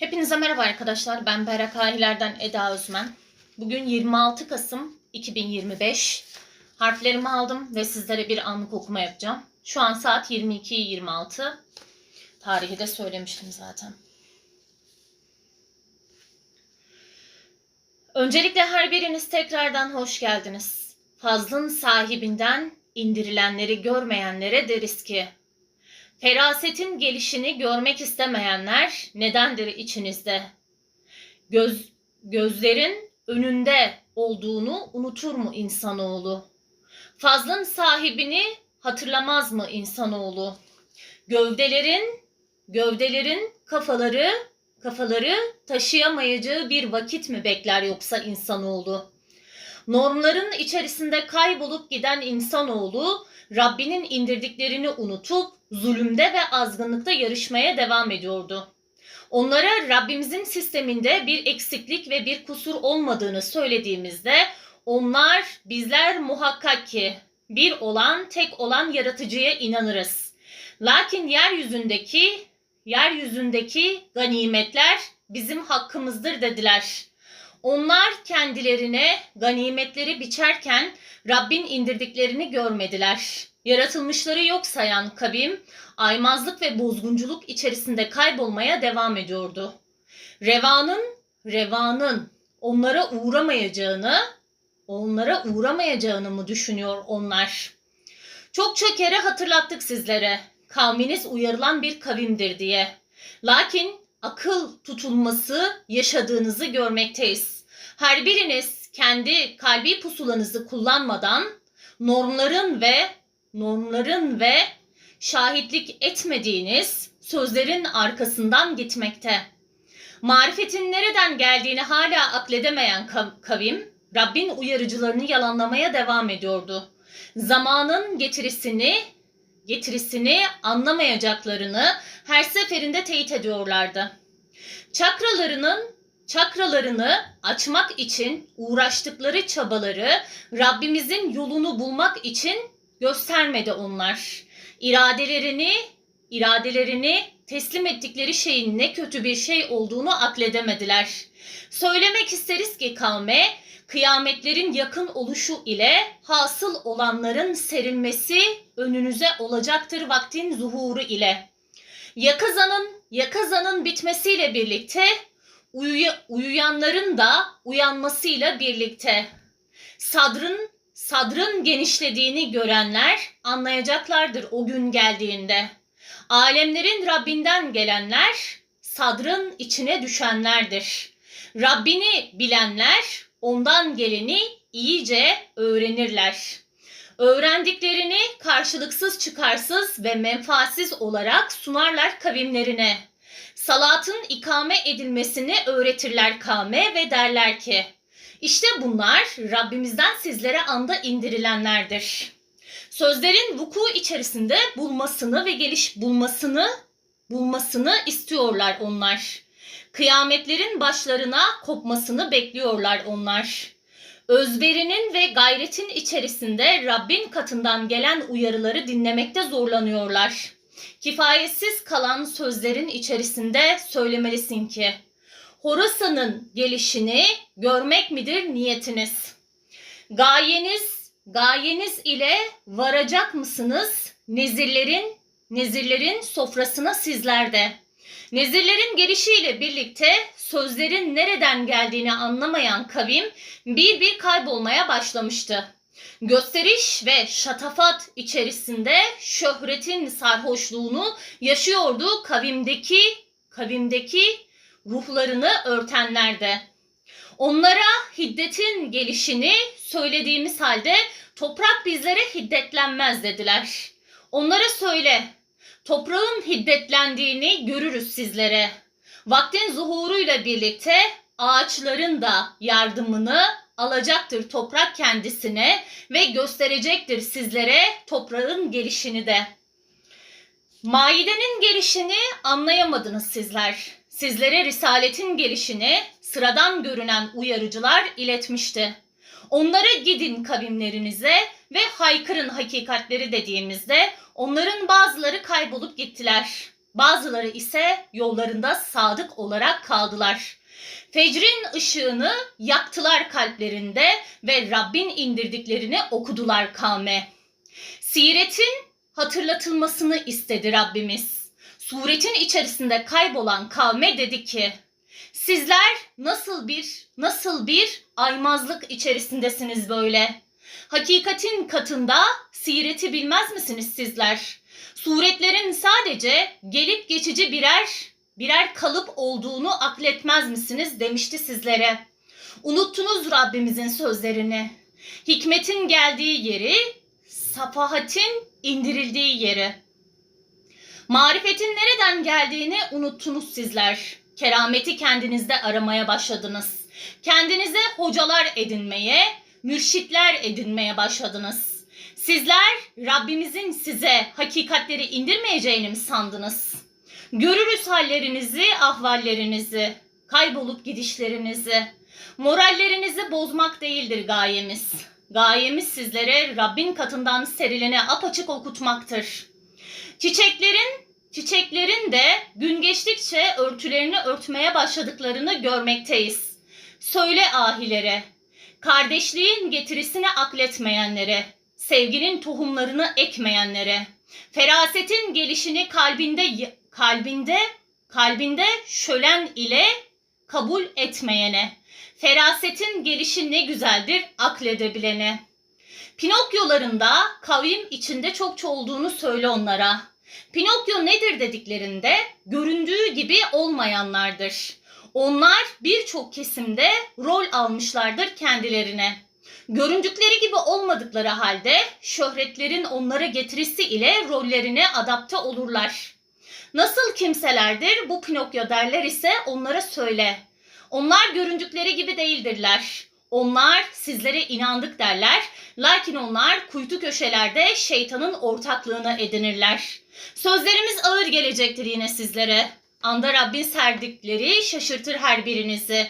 Hepinize merhaba arkadaşlar. Ben Berrak Ahiler'den Eda Özmen. Bugün 26 Kasım 2025. Harflerimi aldım ve sizlere bir anlık okuma yapacağım. Şu an saat 22.26. Tarihi de söylemiştim zaten. Öncelikle her biriniz tekrardan hoş geldiniz. Fazlın sahibinden indirilenleri görmeyenlere deriz ki Ferasetin gelişini görmek istemeyenler nedendir içinizde? Göz, gözlerin önünde olduğunu unutur mu insanoğlu? Fazlın sahibini hatırlamaz mı insanoğlu? Gövdelerin, gövdelerin kafaları, kafaları taşıyamayacağı bir vakit mi bekler yoksa insanoğlu? Normların içerisinde kaybolup giden insanoğlu Rabbinin indirdiklerini unutup zulümde ve azgınlıkta yarışmaya devam ediyordu. Onlara Rabbimizin sisteminde bir eksiklik ve bir kusur olmadığını söylediğimizde onlar bizler muhakkak ki bir olan tek olan yaratıcıya inanırız. Lakin yeryüzündeki yeryüzündeki ganimetler bizim hakkımızdır dediler. Onlar kendilerine ganimetleri biçerken Rabbin indirdiklerini görmediler. Yaratılmışları yok sayan kavim aymazlık ve bozgunculuk içerisinde kaybolmaya devam ediyordu. Revanın, revanın onlara uğramayacağını, onlara uğramayacağını mı düşünüyor onlar? Çokça kere hatırlattık sizlere. Kavminiz uyarılan bir kavimdir diye. Lakin akıl tutulması yaşadığınızı görmekteyiz. Her biriniz kendi kalbi pusulanızı kullanmadan normların ve normların ve şahitlik etmediğiniz sözlerin arkasından gitmekte. Marifetin nereden geldiğini hala akledemeyen kavim, Rabbin uyarıcılarını yalanlamaya devam ediyordu. Zamanın getirisini, getirisini anlamayacaklarını her seferinde teyit ediyorlardı. Çakralarının çakralarını açmak için uğraştıkları çabaları Rabbimizin yolunu bulmak için göstermedi onlar. İradelerini, iradelerini teslim ettikleri şeyin ne kötü bir şey olduğunu akledemediler. Söylemek isteriz ki kavme, kıyametlerin yakın oluşu ile hasıl olanların serilmesi önünüze olacaktır vaktin zuhuru ile. Yakazanın, yakazanın bitmesiyle birlikte uyuy- uyuyanların da uyanmasıyla birlikte sadrın sadrın genişlediğini görenler anlayacaklardır o gün geldiğinde. Alemlerin Rabbinden gelenler sadrın içine düşenlerdir. Rabbini bilenler ondan geleni iyice öğrenirler. Öğrendiklerini karşılıksız çıkarsız ve menfaatsiz olarak sunarlar kavimlerine. Salatın ikame edilmesini öğretirler kavme ve derler ki işte bunlar Rabbimizden sizlere anda indirilenlerdir. Sözlerin vuku içerisinde bulmasını ve geliş bulmasını bulmasını istiyorlar onlar. Kıyametlerin başlarına kopmasını bekliyorlar onlar. Özverinin ve gayretin içerisinde Rabbin katından gelen uyarıları dinlemekte zorlanıyorlar. Kifayetsiz kalan sözlerin içerisinde söylemelisin ki Horasan'ın gelişini görmek midir niyetiniz? Gayeniz, gayeniz ile varacak mısınız? Nezirlerin, nezirlerin sofrasına sizlerde. Nezirlerin gelişiyle birlikte sözlerin nereden geldiğini anlamayan kavim bir bir kaybolmaya başlamıştı. Gösteriş ve şatafat içerisinde şöhretin sarhoşluğunu yaşıyordu kavimdeki kavimdeki ruhlarını örtenlerde. Onlara hiddetin gelişini söylediğimiz halde toprak bizlere hiddetlenmez dediler. Onlara söyle, toprağın hiddetlendiğini görürüz sizlere. Vaktin zuhuruyla birlikte ağaçların da yardımını alacaktır toprak kendisine ve gösterecektir sizlere toprağın gelişini de. Maidenin gelişini anlayamadınız sizler sizlere risaletin gelişini sıradan görünen uyarıcılar iletmişti. Onlara gidin kavimlerinize ve haykırın hakikatleri dediğimizde onların bazıları kaybolup gittiler. Bazıları ise yollarında sadık olarak kaldılar. Fecrin ışığını yaktılar kalplerinde ve Rabbin indirdiklerini okudular kavme. Siretin hatırlatılmasını istedi Rabbimiz. Suretin içerisinde kaybolan kavme dedi ki: Sizler nasıl bir nasıl bir aymazlık içerisindesiniz böyle? Hakikatin katında sireti bilmez misiniz sizler? Suretlerin sadece gelip geçici birer birer kalıp olduğunu akletmez misiniz demişti sizlere. Unuttunuz Rabbimizin sözlerini. Hikmetin geldiği yeri, safahatin indirildiği yeri. Marifetin nereden geldiğini unuttunuz sizler. Kerameti kendinizde aramaya başladınız. Kendinize hocalar edinmeye, mürşitler edinmeye başladınız. Sizler Rabbimizin size hakikatleri indirmeyeceğini mi sandınız? Görürüz hallerinizi, ahvallerinizi, kaybolup gidişlerinizi. Morallerinizi bozmak değildir gayemiz. Gayemiz sizlere Rabbin katından serilene apaçık okutmaktır. Çiçeklerin çiçeklerin de gün geçtikçe örtülerini örtmeye başladıklarını görmekteyiz. Söyle ahilere, kardeşliğin getirisini akletmeyenlere, sevginin tohumlarını ekmeyenlere, ferasetin gelişini kalbinde kalbinde kalbinde şölen ile kabul etmeyene, ferasetin gelişi ne güzeldir akledebilene. Pinokyolarında kavim içinde çokça olduğunu söyle onlara. Pinokyo nedir dediklerinde göründüğü gibi olmayanlardır. Onlar birçok kesimde rol almışlardır kendilerine. Göründükleri gibi olmadıkları halde şöhretlerin onlara getirisi ile rollerine adapte olurlar. Nasıl kimselerdir bu Pinokyo derler ise onlara söyle. Onlar göründükleri gibi değildirler. Onlar sizlere inandık derler. Lakin onlar kuytu köşelerde şeytanın ortaklığını edinirler. Sözlerimiz ağır gelecektir yine sizlere. Anda Rabbin serdikleri şaşırtır her birinizi.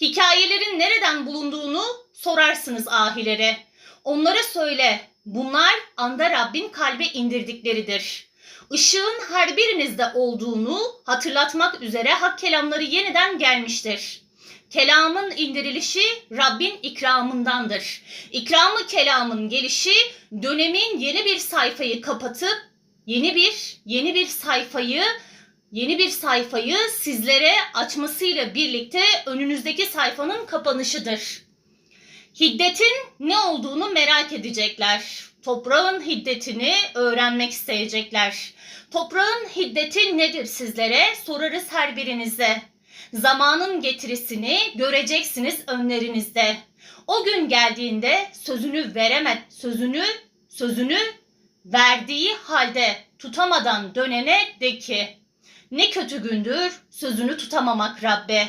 Hikayelerin nereden bulunduğunu sorarsınız ahilere. Onlara söyle, bunlar anda Rabbin kalbe indirdikleridir. Işığın her birinizde olduğunu hatırlatmak üzere hak kelamları yeniden gelmiştir. Kelamın indirilişi Rabbin ikramındandır. İkramı kelamın gelişi dönemin yeni bir sayfayı kapatıp yeni bir yeni bir sayfayı yeni bir sayfayı sizlere açmasıyla birlikte önünüzdeki sayfanın kapanışıdır. Hiddetin ne olduğunu merak edecekler. Toprağın hiddetini öğrenmek isteyecekler. Toprağın hiddeti nedir sizlere? Sorarız her birinize. Zamanın getirisini göreceksiniz önlerinizde. O gün geldiğinde sözünü veremez, sözünü sözünü verdiği halde tutamadan dönene de ki ne kötü gündür sözünü tutamamak Rabbe.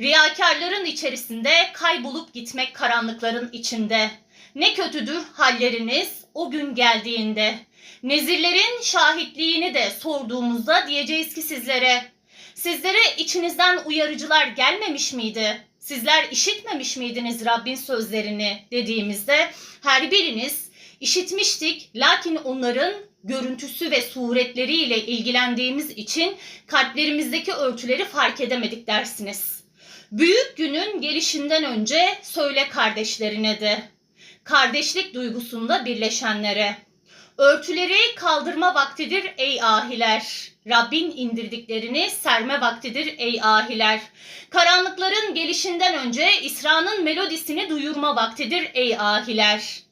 Riyakarların içerisinde kaybolup gitmek karanlıkların içinde. Ne kötüdür halleriniz o gün geldiğinde. Nezirlerin şahitliğini de sorduğumuzda diyeceğiz ki sizlere Sizlere içinizden uyarıcılar gelmemiş miydi? Sizler işitmemiş miydiniz Rabbin sözlerini dediğimizde her biriniz işitmiştik lakin onların görüntüsü ve suretleriyle ilgilendiğimiz için kalplerimizdeki örtüleri fark edemedik dersiniz. Büyük günün gelişinden önce söyle kardeşlerine de, kardeşlik duygusunda birleşenlere. Örtüleri kaldırma vaktidir ey ahiler. Rabbin indirdiklerini serme vaktidir ey ahiler. Karanlıkların gelişinden önce İsra'nın melodisini duyurma vaktidir ey ahiler.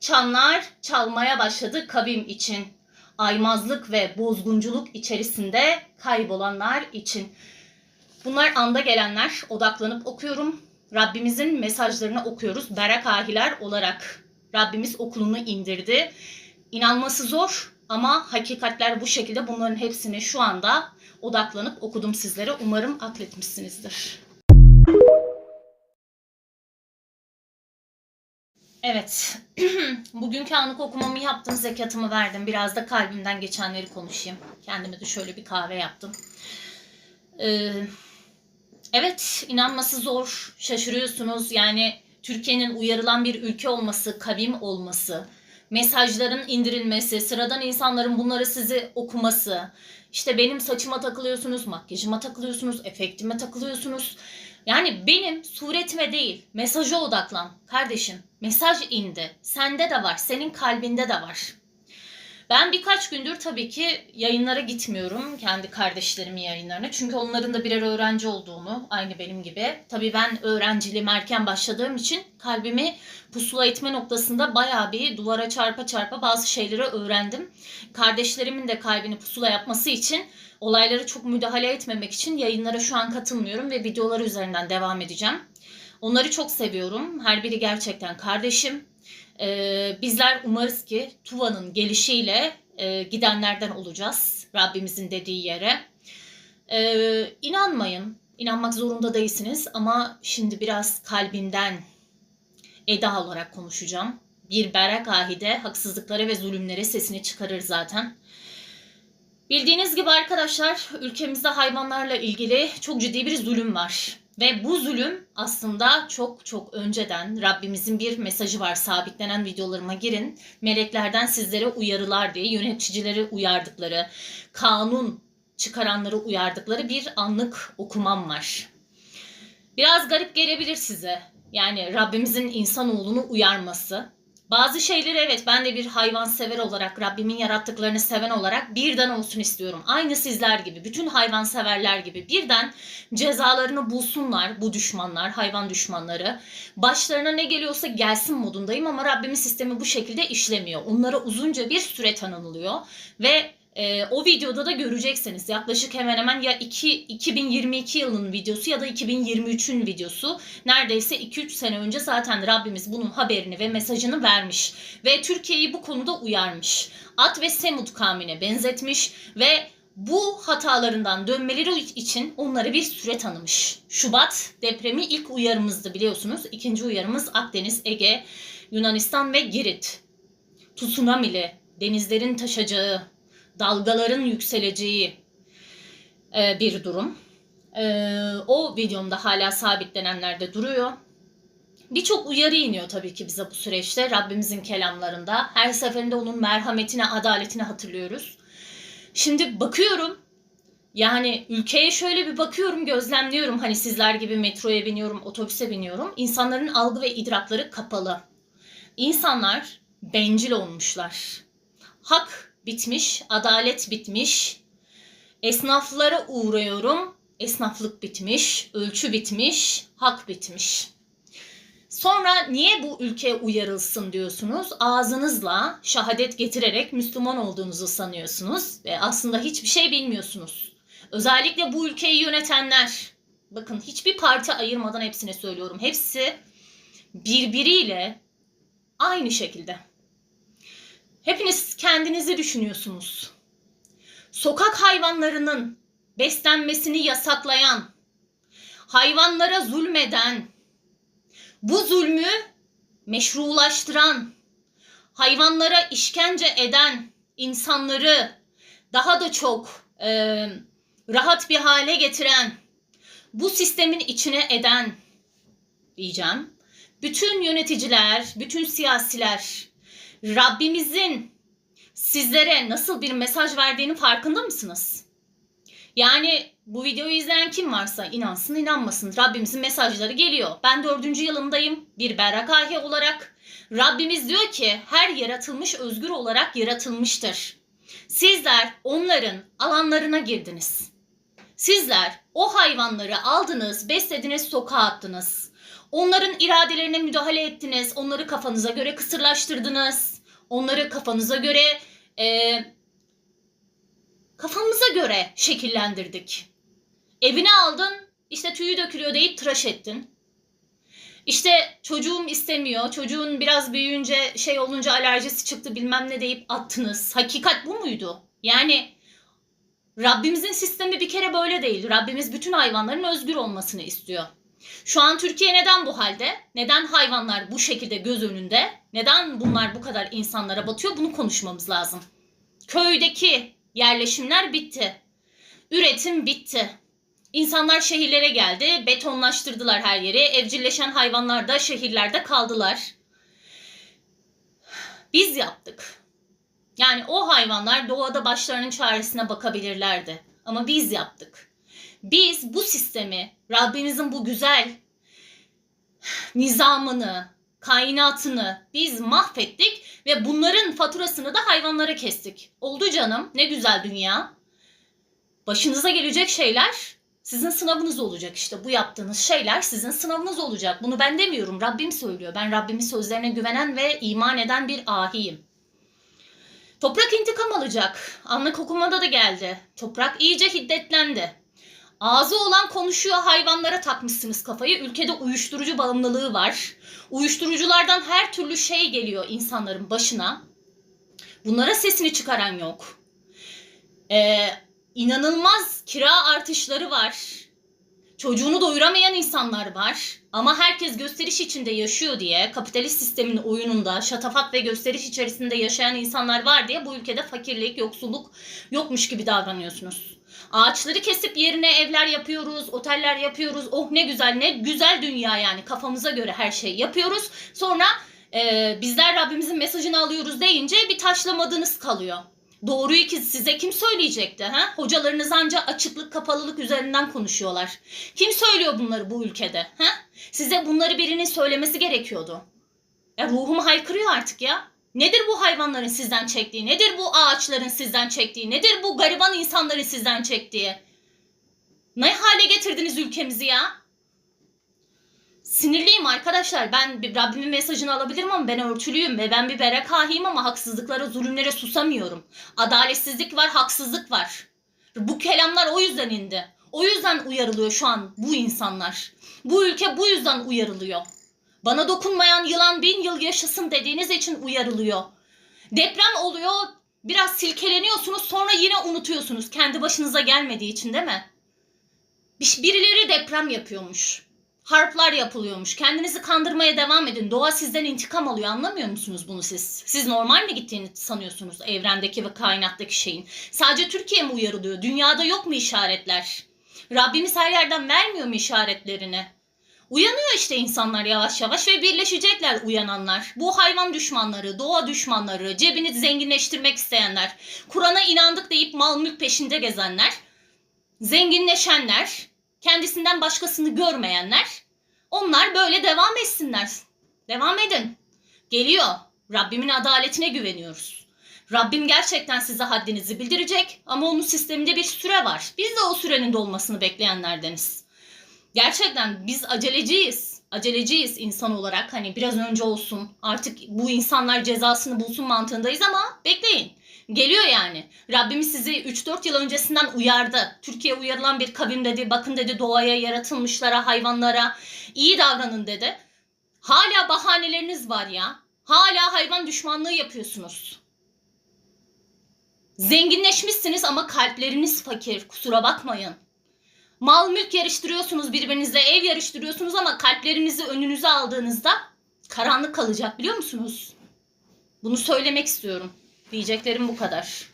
Çanlar çalmaya başladı kavim için. Aymazlık ve bozgunculuk içerisinde kaybolanlar için. Bunlar anda gelenler. Odaklanıp okuyorum. Rabbimizin mesajlarını okuyoruz. Berak ahiler olarak. Rabbimiz okulunu indirdi. İnanması zor ama hakikatler bu şekilde bunların hepsini şu anda odaklanıp okudum sizlere. Umarım atletmişsinizdir. Evet. Bugünkü anlık okumamı yaptım, zekatımı verdim. Biraz da kalbimden geçenleri konuşayım. Kendime de şöyle bir kahve yaptım. Ee, evet, inanması zor. Şaşırıyorsunuz. Yani Türkiye'nin uyarılan bir ülke olması, kavim olması, mesajların indirilmesi, sıradan insanların bunları sizi okuması, işte benim saçıma takılıyorsunuz, makyajıma takılıyorsunuz, efektime takılıyorsunuz. Yani benim suretime değil, mesaja odaklan. Kardeşim, mesaj indi. Sende de var, senin kalbinde de var. Ben birkaç gündür tabii ki yayınlara gitmiyorum. Kendi kardeşlerimin yayınlarına. Çünkü onların da birer öğrenci olduğunu, aynı benim gibi. Tabii ben öğrenciliğime erken başladığım için kalbimi pusula etme noktasında bayağı bir duvara çarpa çarpa bazı şeyleri öğrendim. Kardeşlerimin de kalbini pusula yapması için olaylara çok müdahale etmemek için yayınlara şu an katılmıyorum ve videolar üzerinden devam edeceğim. Onları çok seviyorum. Her biri gerçekten kardeşim. Ee, bizler umarız ki Tuva'nın gelişiyle e, gidenlerden olacağız. Rabbimizin dediği yere. Ee, inanmayın. İnanmak zorunda değilsiniz ama şimdi biraz kalbimden Eda olarak konuşacağım. Bir berek ahide haksızlıklara ve zulümlere sesini çıkarır zaten. Bildiğiniz gibi arkadaşlar ülkemizde hayvanlarla ilgili çok ciddi bir zulüm var. Ve bu zulüm aslında çok çok önceden Rabbimizin bir mesajı var. Sabitlenen videolarıma girin. Meleklerden sizlere uyarılar diye yöneticileri uyardıkları, kanun çıkaranları uyardıkları bir anlık okumam var. Biraz garip gelebilir size. Yani Rabbimizin insanoğlunu uyarması. Bazı şeyleri evet ben de bir hayvan sever olarak Rabbimin yarattıklarını seven olarak birden olsun istiyorum. Aynı sizler gibi bütün hayvan severler gibi birden cezalarını bulsunlar bu düşmanlar, hayvan düşmanları. Başlarına ne geliyorsa gelsin modundayım ama Rabbimin sistemi bu şekilde işlemiyor. Onlara uzunca bir süre tanınılıyor ve e, o videoda da göreceksiniz. Yaklaşık hemen hemen ya 2, 2022 yılının videosu ya da 2023'ün videosu. Neredeyse 2-3 sene önce zaten Rabbimiz bunun haberini ve mesajını vermiş. Ve Türkiye'yi bu konuda uyarmış. At ve Semud kavmine benzetmiş ve bu hatalarından dönmeleri için onlara bir süre tanımış. Şubat depremi ilk uyarımızdı biliyorsunuz. İkinci uyarımız Akdeniz, Ege, Yunanistan ve Girit. Tsunami'li, denizlerin taşacağı, dalgaların yükseleceği e, bir durum. E, o videomda hala sabitlenenlerde duruyor. Birçok uyarı iniyor tabii ki bize bu süreçte Rabbimizin kelamlarında. Her seferinde onun merhametine, adaletine hatırlıyoruz. Şimdi bakıyorum yani ülkeye şöyle bir bakıyorum, gözlemliyorum. Hani sizler gibi metroya biniyorum, otobüse biniyorum. İnsanların algı ve idrakları kapalı. İnsanlar bencil olmuşlar. Hak bitmiş, adalet bitmiş. Esnaflara uğruyorum. Esnaflık bitmiş, ölçü bitmiş, hak bitmiş. Sonra niye bu ülke uyarılsın diyorsunuz? Ağzınızla şahadet getirerek Müslüman olduğunuzu sanıyorsunuz ve aslında hiçbir şey bilmiyorsunuz. Özellikle bu ülkeyi yönetenler, bakın hiçbir parti ayırmadan hepsine söylüyorum. Hepsi birbiriyle aynı şekilde. Hepiniz kendinizi düşünüyorsunuz. Sokak hayvanlarının beslenmesini yasaklayan, hayvanlara zulmeden, bu zulmü meşrulaştıran, hayvanlara işkence eden insanları daha da çok e, rahat bir hale getiren, bu sistemin içine eden diyeceğim. Bütün yöneticiler, bütün siyasiler Rabbimizin sizlere nasıl bir mesaj verdiğini farkında mısınız? Yani bu videoyu izleyen kim varsa inansın inanmasın Rabbimizin mesajları geliyor. Ben dördüncü yılındayım bir berrakahi olarak. Rabbimiz diyor ki her yaratılmış özgür olarak yaratılmıştır. Sizler onların alanlarına girdiniz. Sizler o hayvanları aldınız, beslediniz, sokağa attınız. Onların iradelerine müdahale ettiniz. Onları kafanıza göre kısırlaştırdınız. Onları kafanıza göre e, kafamıza göre şekillendirdik. Evine aldın, işte tüyü dökülüyor deyip tıraş ettin. İşte çocuğum istemiyor, çocuğun biraz büyüyünce şey olunca alerjisi çıktı bilmem ne deyip attınız. Hakikat bu muydu? Yani Rabbimizin sistemi bir kere böyle değil. Rabbimiz bütün hayvanların özgür olmasını istiyor. Şu an Türkiye neden bu halde? Neden hayvanlar bu şekilde göz önünde? Neden bunlar bu kadar insanlara batıyor? Bunu konuşmamız lazım. Köydeki yerleşimler bitti. Üretim bitti. İnsanlar şehirlere geldi, betonlaştırdılar her yeri. Evcilleşen hayvanlar da şehirlerde kaldılar. Biz yaptık. Yani o hayvanlar doğada başlarının çaresine bakabilirlerdi. Ama biz yaptık. Biz bu sistemi, Rabbimizin bu güzel nizamını, kainatını biz mahvettik ve bunların faturasını da hayvanlara kestik. Oldu canım, ne güzel dünya. Başınıza gelecek şeyler sizin sınavınız olacak işte. Bu yaptığınız şeyler sizin sınavınız olacak. Bunu ben demiyorum, Rabbim söylüyor. Ben Rabbimin sözlerine güvenen ve iman eden bir ahiyim. Toprak intikam alacak. Anlık okumada da geldi. Toprak iyice hiddetlendi. Ağzı olan konuşuyor hayvanlara takmışsınız kafayı. Ülkede uyuşturucu bağımlılığı var. Uyuşturuculardan her türlü şey geliyor insanların başına. Bunlara sesini çıkaran yok. Ee, inanılmaz kira artışları var. Çocuğunu doyuramayan insanlar var. Ama herkes gösteriş içinde yaşıyor diye, kapitalist sistemin oyununda, şatafat ve gösteriş içerisinde yaşayan insanlar var diye bu ülkede fakirlik, yoksulluk yokmuş gibi davranıyorsunuz. Ağaçları kesip yerine evler yapıyoruz, oteller yapıyoruz. Oh ne güzel, ne güzel dünya yani. Kafamıza göre her şeyi yapıyoruz. Sonra e, bizler Rabbimizin mesajını alıyoruz deyince bir taşlamadığınız kalıyor. Doğruyu ki size kim söyleyecekti? Ha? Hocalarınız ancak açıklık kapalılık üzerinden konuşuyorlar. Kim söylüyor bunları bu ülkede? Ha? Size bunları birinin söylemesi gerekiyordu. Ya ruhum haykırıyor artık ya. Nedir bu hayvanların sizden çektiği? Nedir bu ağaçların sizden çektiği? Nedir bu gariban insanların sizden çektiği? Ne hale getirdiniz ülkemizi ya? Sinirliyim arkadaşlar. Ben bir Rabbimin mesajını alabilirim ama ben örtülüyüm ve ben bir berekahiyim ama haksızlıklara, zulümlere susamıyorum. Adaletsizlik var, haksızlık var. Bu kelamlar o yüzden indi. O yüzden uyarılıyor şu an bu insanlar. Bu ülke bu yüzden uyarılıyor. Bana dokunmayan yılan bin yıl yaşasın dediğiniz için uyarılıyor. Deprem oluyor, biraz silkeleniyorsunuz sonra yine unutuyorsunuz. Kendi başınıza gelmediği için değil mi? Bir- Birileri deprem yapıyormuş. Harplar yapılıyormuş. Kendinizi kandırmaya devam edin. Doğa sizden intikam alıyor. Anlamıyor musunuz bunu siz? Siz normal mi gittiğini sanıyorsunuz evrendeki ve kainattaki şeyin? Sadece Türkiye mi uyarılıyor? Dünyada yok mu işaretler? Rabbimiz her yerden vermiyor mu işaretlerini? Uyanıyor işte insanlar yavaş yavaş ve birleşecekler uyananlar. Bu hayvan düşmanları, doğa düşmanları, cebini zenginleştirmek isteyenler, Kur'an'a inandık deyip mal mülk peşinde gezenler, zenginleşenler, kendisinden başkasını görmeyenler, onlar böyle devam etsinler. Devam edin. Geliyor. Rabbimin adaletine güveniyoruz. Rabbim gerçekten size haddinizi bildirecek ama onun sisteminde bir süre var. Biz de o sürenin dolmasını bekleyenlerdeniz. Gerçekten biz aceleciyiz. Aceleciyiz insan olarak. Hani biraz önce olsun. Artık bu insanlar cezasını bulsun mantığındayız ama bekleyin. Geliyor yani. Rabbimiz sizi 3-4 yıl öncesinden uyardı. Türkiye uyarılan bir kavim dedi. Bakın dedi doğaya, yaratılmışlara, hayvanlara iyi davranın dedi. Hala bahaneleriniz var ya. Hala hayvan düşmanlığı yapıyorsunuz. Zenginleşmişsiniz ama kalpleriniz fakir. Kusura bakmayın. Mal mülk yarıştırıyorsunuz birbirinizle, ev yarıştırıyorsunuz ama kalplerinizi önünüze aldığınızda karanlık kalacak biliyor musunuz? Bunu söylemek istiyorum. Diyeceklerim bu kadar.